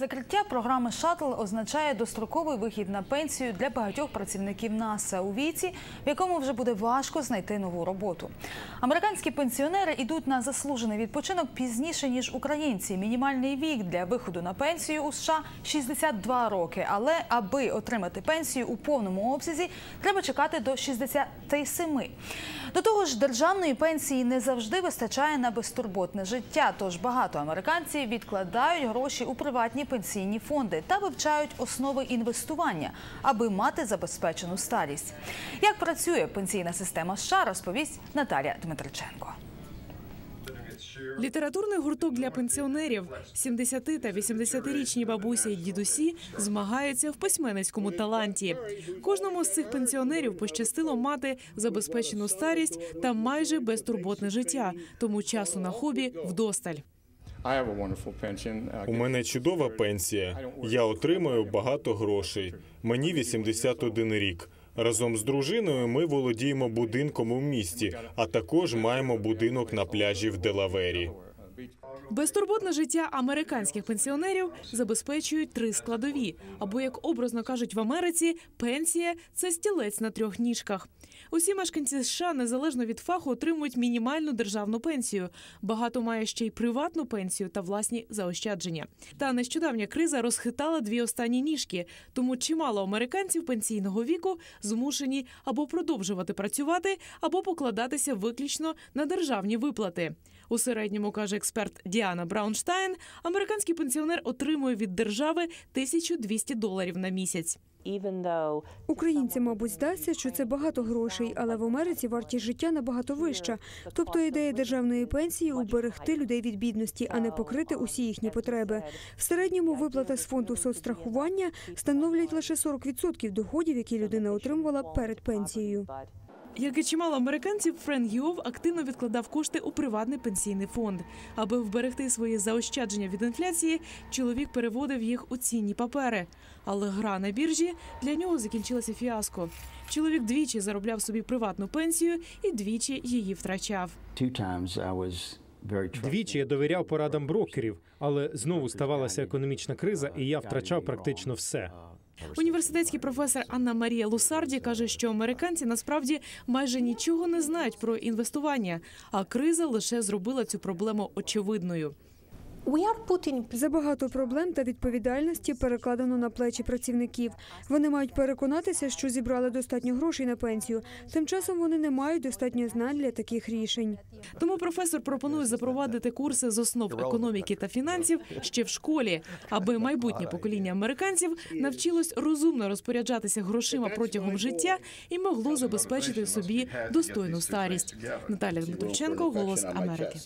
Закриття програми Шаттл означає достроковий вихід на пенсію для багатьох працівників НАСА у віці, в якому вже буде важко знайти нову роботу. Американські пенсіонери йдуть на заслужений відпочинок пізніше ніж українці. Мінімальний вік для виходу на пенсію у США 62 роки. Але аби отримати пенсію у повному обсязі, треба чекати до 67. До того ж, державної пенсії не завжди вистачає на безтурботне життя. Тож багато американців відкладають гроші у приватні пенсійні фонди та вивчають основи інвестування, аби мати забезпечену старість. Як працює пенсійна система США, розповість Наталя Дмитриченко. Літературний гурток для пенсіонерів 70 та 80-річні бабусі і дідусі змагаються в письменницькому таланті. Кожному з цих пенсіонерів пощастило мати забезпечену старість та майже безтурботне життя, тому часу на хобі вдосталь. У мене чудова пенсія. Я отримую багато грошей. Мені 81 рік. Разом з дружиною ми володіємо будинком у місті, а також маємо будинок на пляжі в Делавері. Безтурботне життя американських пенсіонерів забезпечують три складові. Або, як образно кажуть в Америці, пенсія це стілець на трьох ніжках. Усі мешканці США незалежно від фаху отримують мінімальну державну пенсію. Багато має ще й приватну пенсію та власні заощадження. Та нещодавня криза розхитала дві останні ніжки, тому чимало американців пенсійного віку змушені або продовжувати працювати, або покладатися виключно на державні виплати. У середньому каже експерт Діана Браунштайн, американський пенсіонер отримує від держави 1200 доларів на місяць. Українцям, мабуть, здасться, що це багато грошей, але в Америці вартість життя набагато вища. Тобто ідея державної пенсії уберегти людей від бідності, а не покрити усі їхні потреби. В середньому виплата з фонду соцстрахування становлять лише 40% доходів, які людина отримувала перед пенсією. Як і чимало американців, Френ Гіов активно відкладав кошти у приватний пенсійний фонд. Аби вберегти свої заощадження від інфляції, чоловік переводив їх у цінні папери. Але гра на біржі для нього закінчилася фіаско. Чоловік двічі заробляв собі приватну пенсію і двічі її втрачав. Двічі я довіряв порадам брокерів, але знову ставалася економічна криза, і я втрачав практично все. Університетський професор Анна Марія Лусарді каже, що американці насправді майже нічого не знають про інвестування, а криза лише зробила цю проблему очевидною. Забагато проблем та відповідальності перекладено на плечі працівників. Вони мають переконатися, що зібрали достатньо грошей на пенсію. Тим часом вони не мають достатньо знань для таких рішень. Тому професор пропонує запровадити курси з основ економіки та фінансів ще в школі, аби майбутнє покоління американців навчилось розумно розпоряджатися грошима протягом життя і могло забезпечити собі достойну старість. Наталя Дмитриченко, голос Америки.